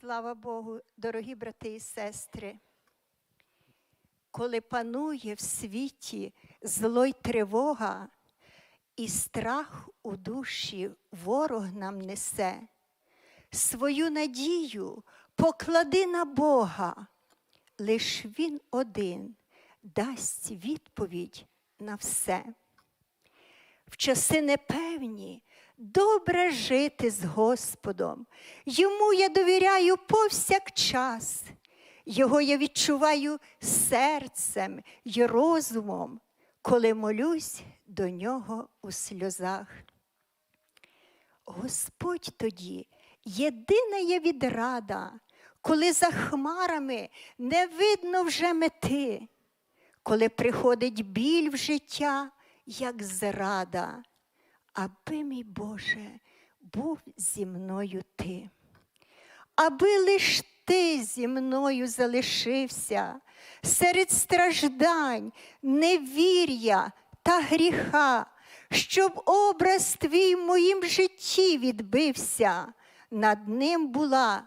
Слава Богу, дорогі брати і сестри. Коли панує в світі зло й тривога, і страх у душі ворог нам несе, свою надію поклади на Бога, лиш Він один дасть відповідь на все. В часи непевні добре жити з Господом. Йому я довіряю повсякчас. Його я відчуваю серцем й розумом, коли молюсь до нього у сльозах. Господь тоді єдина є відрада, коли за хмарами не видно вже мети, коли приходить біль в життя, як зрада, аби, мій Боже, був зі мною ти. Аби лиш ти зі мною залишився серед страждань, невір'я та гріха, щоб образ твій в моїм житті відбився, над ним була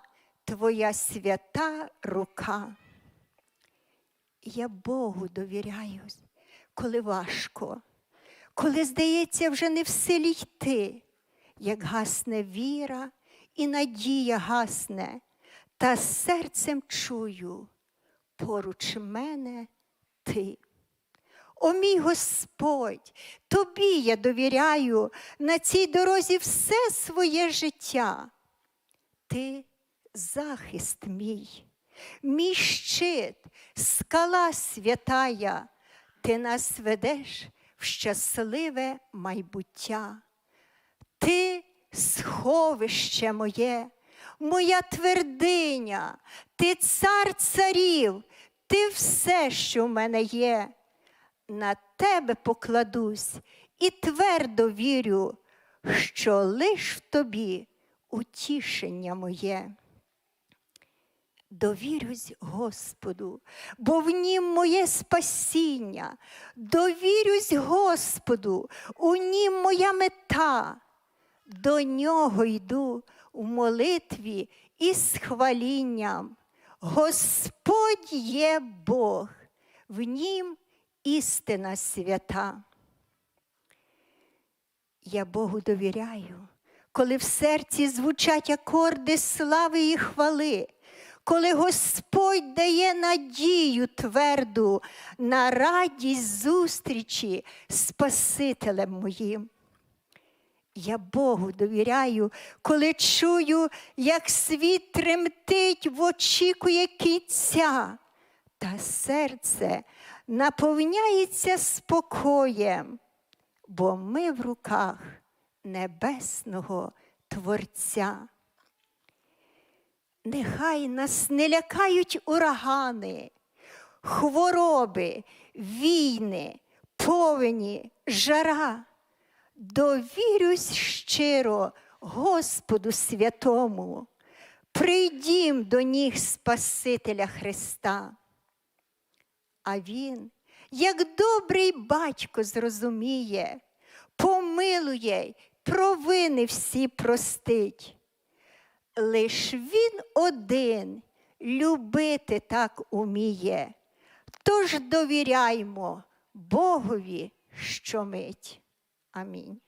твоя свята рука. Я Богу довіряюсь, коли важко, коли, здається, вже не в силі йти, як гасне віра і надія гасне, та серцем чую поруч мене ти. О мій Господь, тобі я довіряю на цій дорозі все своє життя. Ти захист мій, мій щит, скала святая, ти нас ведеш щасливе майбуття. Ти сховище моє, моя твердиня, ти цар царів, ти все, що в мене є. На тебе покладусь і твердо вірю, що лиш в тобі утішення моє. Довірюсь Господу, бо в нім моє спасіння. Довірюсь Господу, у нім моя мета. До нього йду у молитві і з хвалінням. Господь є Бог, в нім істина свята. Я Богу довіряю, коли в серці звучать акорди слави і хвали, коли Господь дає надію тверду на радість зустрічі з Спасителем моїм. Я Богу довіряю, коли чую, як світ тремтить в очікує кінця, та серце наповняється спокоєм, бо ми в руках небесного Творця. Нехай нас не лякають урагани, хвороби, війни, повені, жара. Довірюсь щиро Господу святому, прийдім до ніг Спасителя Христа. А Він, як добрий батько, зрозуміє, помилує, провини всі простить. Лиш він один любити так уміє, тож довіряймо Богові щомить. Амінь.